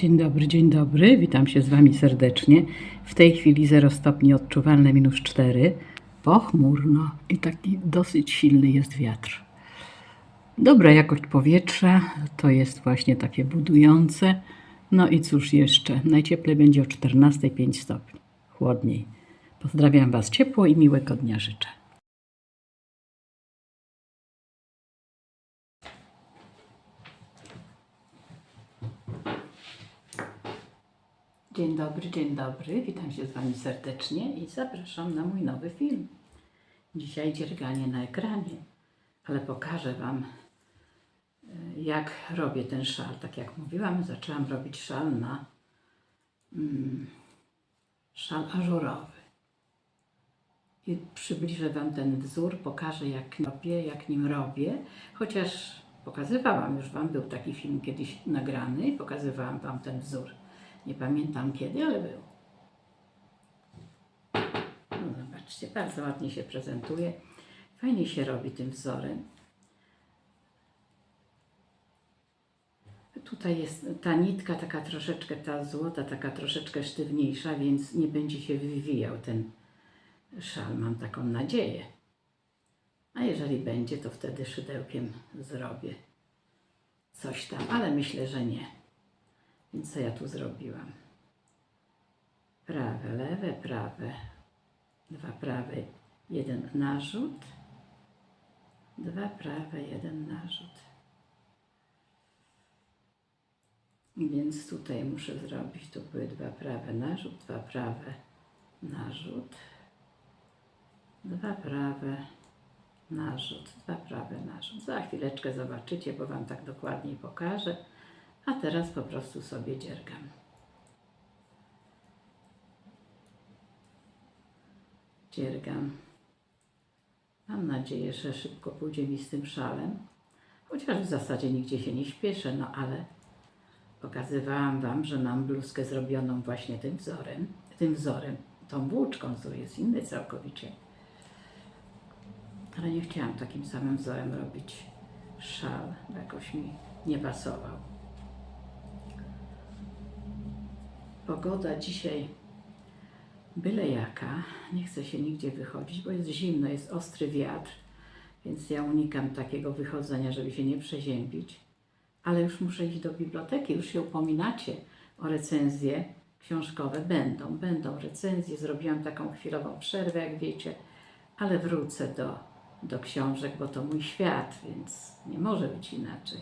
Dzień dobry, dzień dobry. Witam się z Wami serdecznie. W tej chwili 0 stopni odczuwalne minus 4. Pochmurno i taki dosyć silny jest wiatr. Dobra jakość powietrza to jest właśnie takie budujące. No i cóż jeszcze? Najcieplej będzie o 14,5 stopni. Chłodniej. Pozdrawiam Was ciepło i miłego dnia życzę. Dzień dobry, dzień dobry. Witam się z Wami serdecznie i zapraszam na mój nowy film. Dzisiaj dzierganie na ekranie, ale pokażę Wam, e, jak robię ten szal. Tak jak mówiłam, zaczęłam robić szal na mm, szal ażurowy. I przybliżę Wam ten wzór, pokażę jak robię, jak nim robię, chociaż pokazywałam już Wam, był taki film kiedyś nagrany i pokazywałam Wam ten wzór. Nie pamiętam kiedy, ale był. No zobaczcie, bardzo ładnie się prezentuje. Fajnie się robi tym wzorem. Tutaj jest ta nitka taka troszeczkę, ta złota taka troszeczkę sztywniejsza, więc nie będzie się wywijał ten szal, mam taką nadzieję. A jeżeli będzie, to wtedy szydełkiem zrobię coś tam, ale myślę, że nie. Co ja tu zrobiłam? Prawe, lewe, prawe, dwa prawe, jeden narzut, dwa prawe, jeden narzut. Więc tutaj muszę zrobić, tu były dwa prawe narzut, dwa prawe narzut, dwa prawe narzut, dwa prawe narzut. Za chwileczkę zobaczycie, bo Wam tak dokładniej pokażę. A teraz po prostu sobie dziergam. Dziergam. Mam nadzieję, że szybko pójdzie mi z tym szalem. Chociaż w zasadzie nigdzie się nie śpieszę, no ale pokazywałam Wam, że mam bluzkę zrobioną właśnie tym wzorem. Tym wzorem, tą włóczką, wzór jest inny całkowicie. Ale nie chciałam takim samym wzorem robić szal, jakoś mi nie pasował. Pogoda dzisiaj byle jaka. Nie chcę się nigdzie wychodzić, bo jest zimno, jest ostry wiatr, więc ja unikam takiego wychodzenia, żeby się nie przeziębić. Ale już muszę iść do biblioteki, już się upominacie o recenzje książkowe. Będą, będą recenzje. Zrobiłam taką chwilową przerwę, jak wiecie, ale wrócę do, do książek, bo to mój świat, więc nie może być inaczej.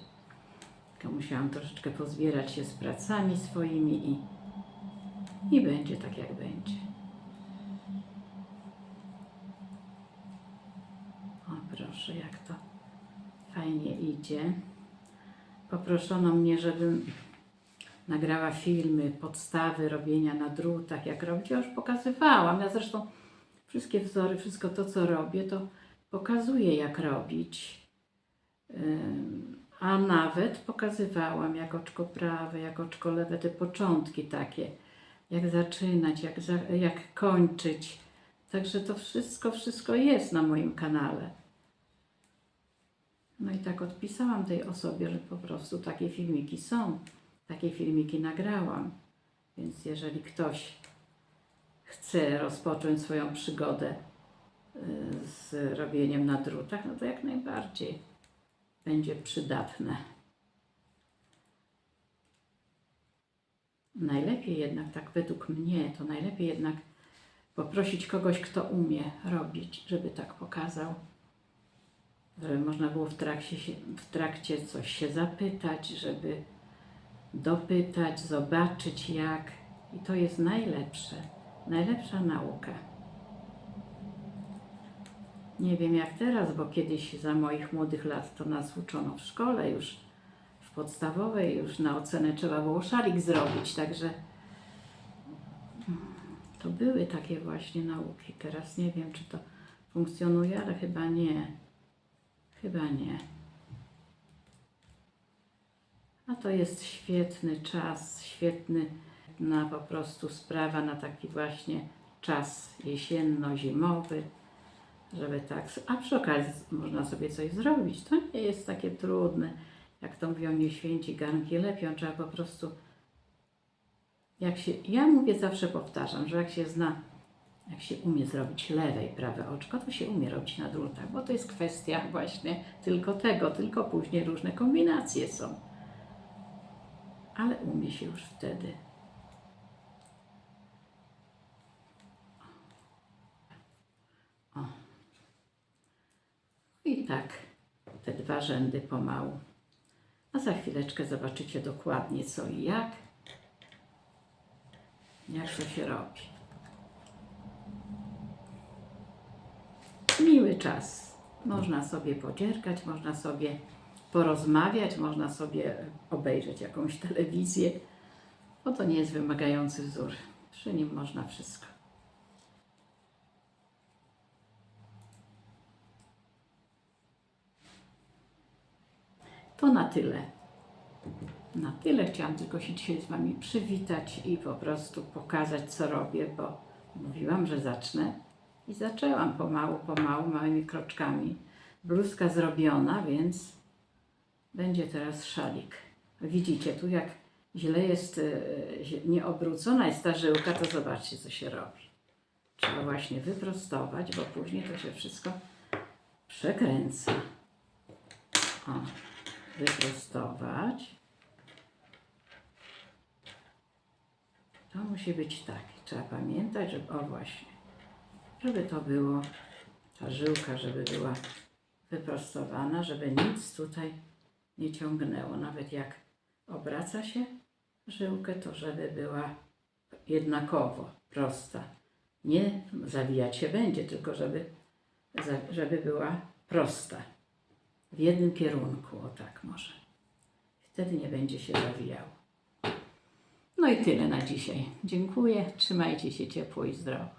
Tylko musiałam troszeczkę pozbierać się z pracami swoimi i i będzie tak, jak będzie. O, proszę, jak to fajnie idzie. Poproszono mnie, żebym nagrała filmy, podstawy robienia na drutach, jak robić. Ja już pokazywałam. Ja zresztą wszystkie wzory, wszystko to, co robię, to pokazuję, jak robić. A nawet pokazywałam, jak oczko prawe, jak oczko lewe, te początki takie jak zaczynać, jak, jak kończyć. Także to wszystko, wszystko jest na moim kanale. No i tak odpisałam tej osobie, że po prostu takie filmiki są, takie filmiki nagrałam. Więc jeżeli ktoś chce rozpocząć swoją przygodę y, z robieniem na drutach, no to jak najbardziej będzie przydatne. Najlepiej jednak, tak według mnie, to najlepiej jednak poprosić kogoś, kto umie robić, żeby tak pokazał, żeby można było w trakcie, się, w trakcie coś się zapytać, żeby dopytać, zobaczyć jak. I to jest najlepsze, najlepsza nauka. Nie wiem jak teraz, bo kiedyś za moich młodych lat to nas uczono w szkole już podstawowej już na ocenę trzeba było szalik zrobić, także to były takie właśnie nauki. Teraz nie wiem, czy to funkcjonuje, ale chyba nie. Chyba nie. A to jest świetny czas, świetny na po prostu sprawa na taki właśnie czas jesienno-zimowy, żeby tak. A przy okazji można sobie coś zrobić. To nie jest takie trudne jak to mówią, nie święci garnki lepią, trzeba po prostu jak się, ja mówię, zawsze powtarzam, że jak się zna, jak się umie zrobić lewe i prawe oczko, to się umie robić na drutach, bo to jest kwestia właśnie tylko tego, tylko później różne kombinacje są. Ale umie się już wtedy. O. I tak te dwa rzędy pomału. A za chwileczkę zobaczycie dokładnie co i jak. Jak to się robi. Miły czas. Można sobie podzierkać, można sobie porozmawiać, można sobie obejrzeć jakąś telewizję, bo to nie jest wymagający wzór. Przy nim można wszystko. To na tyle. Na tyle chciałam tylko się dzisiaj z Wami przywitać i po prostu pokazać, co robię, bo mówiłam, że zacznę i zaczęłam pomału, pomału, małymi kroczkami. Bluzka zrobiona, więc będzie teraz szalik. Widzicie, tu jak źle jest, zie- nieobrócona jest ta żyłka, to zobaczcie, co się robi. Trzeba właśnie wyprostować, bo później to się wszystko przekręca. O, wyprostować. To musi być tak. Trzeba pamiętać, żeby, o właśnie, żeby to było, ta żyłka, żeby była wyprostowana, żeby nic tutaj nie ciągnęło. Nawet jak obraca się żyłkę, to żeby była jednakowo prosta. Nie zawijać się będzie, tylko żeby, żeby była prosta. W jednym kierunku, o tak może. Wtedy nie będzie się zawijało. No i tyle na dzisiaj. Dziękuję. Trzymajcie się ciepło i zdrowo.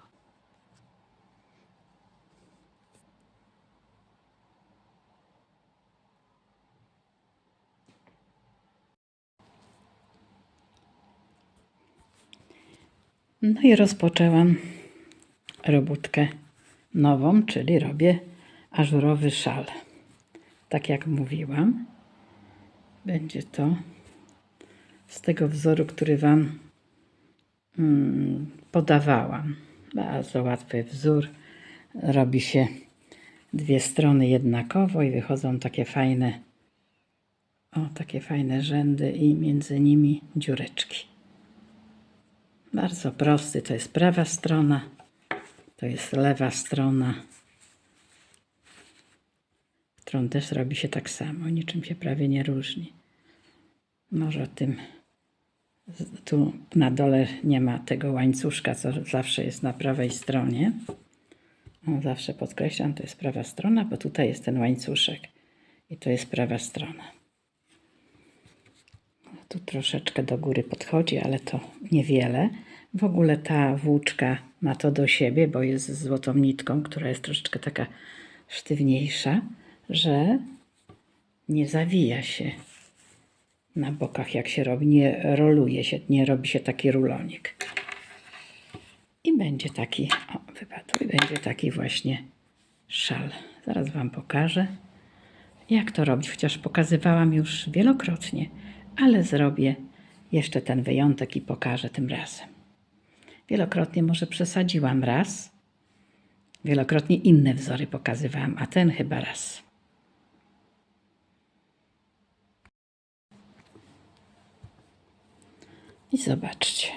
No i rozpoczęłam robótkę nową, czyli robię ażurowy szal. Tak jak mówiłam, będzie to z tego wzoru, który Wam mm, podawałam. Bardzo łatwy wzór. Robi się dwie strony jednakowo i wychodzą takie fajne, o, takie fajne rzędy i między nimi dziureczki. Bardzo prosty. To jest prawa strona, to jest lewa strona, którą też robi się tak samo. Niczym się prawie nie różni. Może tym tu na dole nie ma tego łańcuszka, co zawsze jest na prawej stronie. O, zawsze podkreślam, to jest prawa strona, bo tutaj jest ten łańcuszek i to jest prawa strona. Tu troszeczkę do góry podchodzi, ale to niewiele. W ogóle ta włóczka ma to do siebie, bo jest z złotą nitką, która jest troszeczkę taka sztywniejsza, że nie zawija się na bokach, jak się robi, nie roluje się, nie robi się taki rulonik. I będzie taki, o, wypadł, i będzie taki właśnie szal. Zaraz Wam pokażę, jak to robić, chociaż pokazywałam już wielokrotnie, ale zrobię jeszcze ten wyjątek i pokażę tym razem. Wielokrotnie może przesadziłam raz, wielokrotnie inne wzory pokazywałam, a ten chyba raz. I zobaczcie.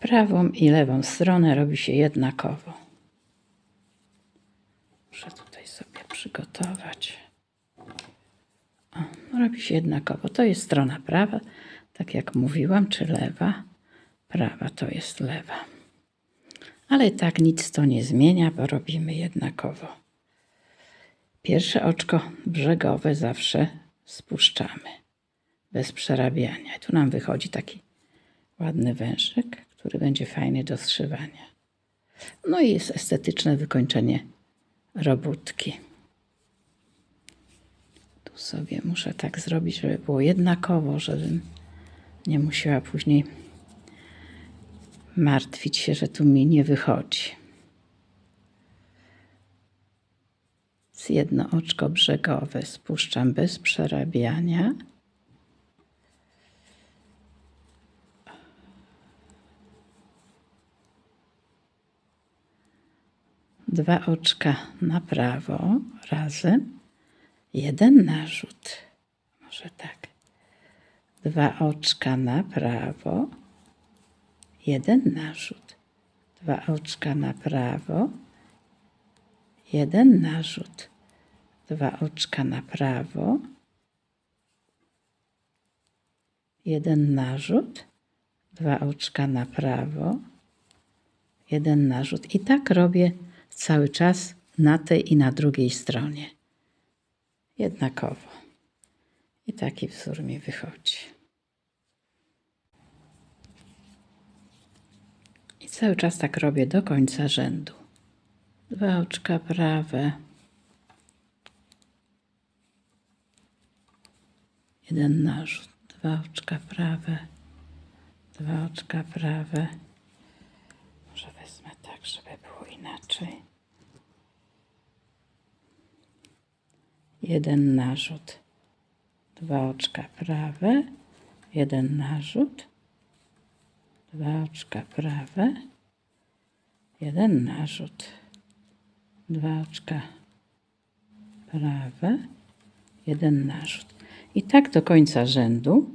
Prawą i lewą stronę robi się jednakowo. Muszę tutaj sobie przygotować. O, robi się jednakowo. To jest strona prawa, tak jak mówiłam, czy lewa. Prawa to jest lewa. Ale tak nic to nie zmienia, bo robimy jednakowo. Pierwsze oczko brzegowe zawsze spuszczamy bez przerabiania. I tu nam wychodzi taki ładny wężyk, który będzie fajny do zszywania. No i jest estetyczne wykończenie robótki. Tu sobie muszę tak zrobić, żeby było jednakowo, żebym nie musiała później martwić się, że tu mi nie wychodzi. Z jedno oczko brzegowe spuszczam bez przerabiania. Dwa oczka na prawo razem, jeden narzut. Może tak. Dwa oczka na prawo, jeden narzut. Dwa oczka na prawo, jeden narzut. Dwa oczka na prawo, jeden narzut. Dwa oczka na prawo, jeden narzut. I tak robię cały czas na tej i na drugiej stronie. Jednakowo. I taki wzór mi wychodzi. I cały czas tak robię do końca rzędu. Dwa oczka prawe. Jeden narzut. Dwa oczka prawe. Dwa oczka prawe. Może wezmę tak, żeby było inaczej. Jeden narzut. Dwa oczka prawe. Jeden narzut. Dwa oczka prawe. Jeden narzut. Dwa oczka prawe. Jeden narzut. I tak do końca rzędu.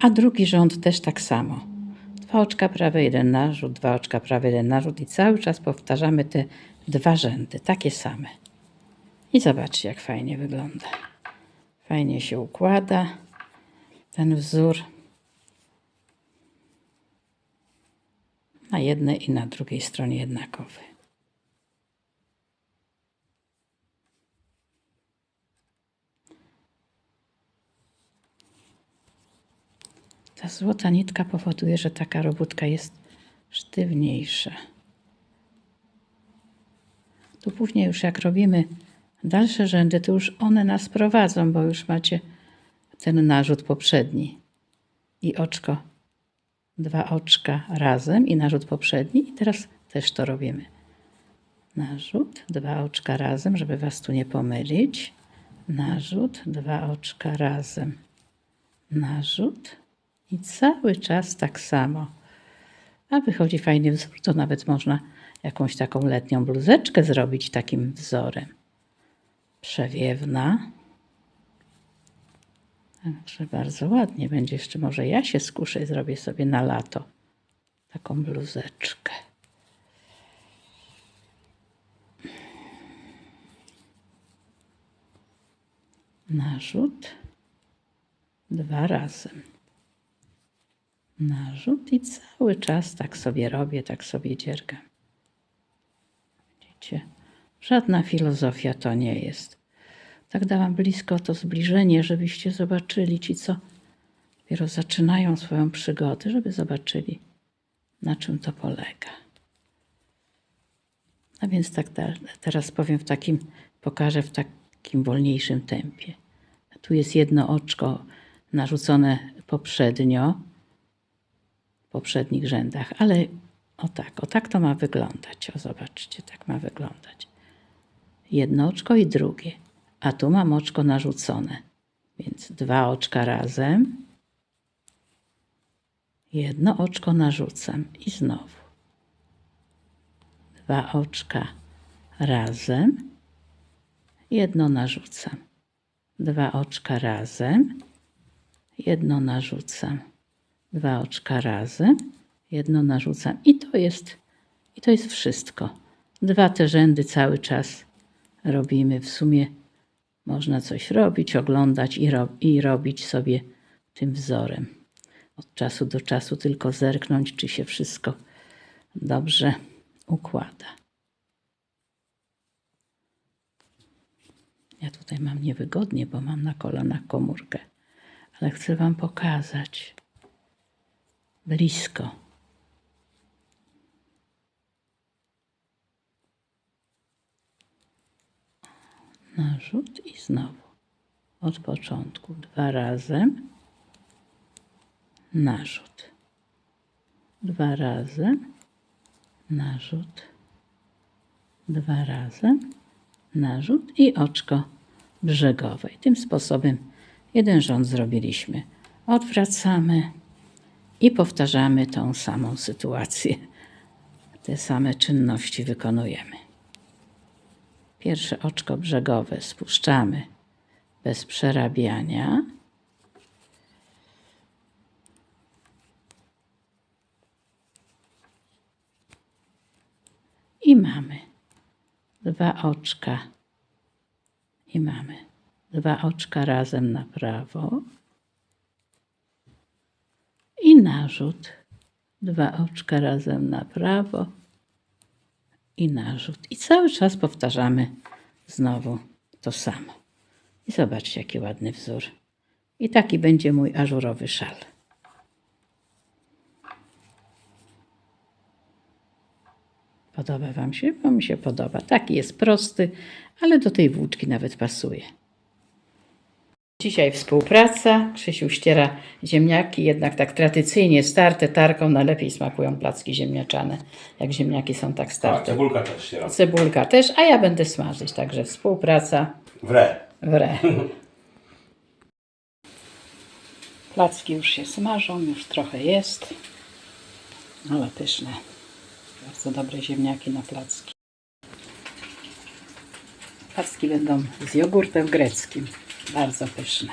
A drugi rząd też tak samo. Dwa oczka prawe, jeden narzut, dwa oczka prawe, jeden narzut i cały czas powtarzamy te dwa rzędy, takie same. I zobaczcie, jak fajnie wygląda. Fajnie się układa ten wzór na jednej i na drugiej stronie jednakowy. Ta złota nitka powoduje, że taka robótka jest sztywniejsza. Tu później już jak robimy dalsze rzędy, to już one nas prowadzą, bo już macie ten narzut poprzedni i oczko, dwa oczka razem i narzut poprzedni i teraz też to robimy. Narzut, dwa oczka razem, żeby was tu nie pomylić. Narzut, dwa oczka razem. Narzut i cały czas tak samo. A wychodzi fajny wzór, to nawet można jakąś taką letnią bluzeczkę zrobić takim wzorem. Przewiewna. Także bardzo ładnie będzie. Jeszcze może ja się skuszę i zrobię sobie na lato taką bluzeczkę. Narzut dwa razy. Narzut i cały czas tak sobie robię, tak sobie dziergam. Widzicie? Żadna filozofia to nie jest. Tak dałam blisko to zbliżenie, żebyście zobaczyli ci, co dopiero zaczynają swoją przygodę, żeby zobaczyli, na czym to polega. A więc tak te- teraz powiem w takim, pokażę w takim wolniejszym tempie. Tu jest jedno oczko narzucone poprzednio, w poprzednich rzędach, ale o tak, o tak to ma wyglądać. O, zobaczcie, tak ma wyglądać. Jedno oczko i drugie, a tu mam oczko narzucone, więc dwa oczka razem, jedno oczko narzucam i znowu. Dwa oczka razem, jedno narzucam. Dwa oczka razem, jedno narzucam. Dwa oczka razem, jedno narzucam. I to jest, i to jest wszystko. Dwa te rzędy cały czas robimy. W sumie można coś robić, oglądać i, ro, i robić sobie tym wzorem. Od czasu do czasu tylko zerknąć, czy się wszystko dobrze układa. Ja tutaj mam niewygodnie, bo mam na kolanach komórkę, ale chcę Wam pokazać blisko. Narzut i znowu od początku dwa razem narzut. Dwa razem narzut. Dwa razem narzut i oczko brzegowe. I tym sposobem jeden rząd zrobiliśmy. Odwracamy i powtarzamy tą samą sytuację. Te same czynności wykonujemy. Pierwsze oczko brzegowe spuszczamy bez przerabiania. I mamy dwa oczka. I mamy dwa oczka razem na prawo. I narzut. Dwa oczka razem na prawo. I narzut. I cały czas powtarzamy znowu to samo. I zobaczcie, jaki ładny wzór. I taki będzie mój ażurowy szal. Podoba Wam się? Bo mi się podoba. Taki jest prosty, ale do tej włóczki nawet pasuje. Dzisiaj współpraca. Krzysiu ściera ziemniaki, jednak tak tradycyjnie starte tarką najlepiej smakują placki ziemniaczane. Jak ziemniaki są tak starte. cebulka też się robi. Cebulka też, a ja będę smażyć, także współpraca Wre. w re. Placki już się smażą, już trochę jest. Ale pyszne. Bardzo dobre ziemniaki na placki. Placki będą z jogurtem greckim. Bardzo pyszne.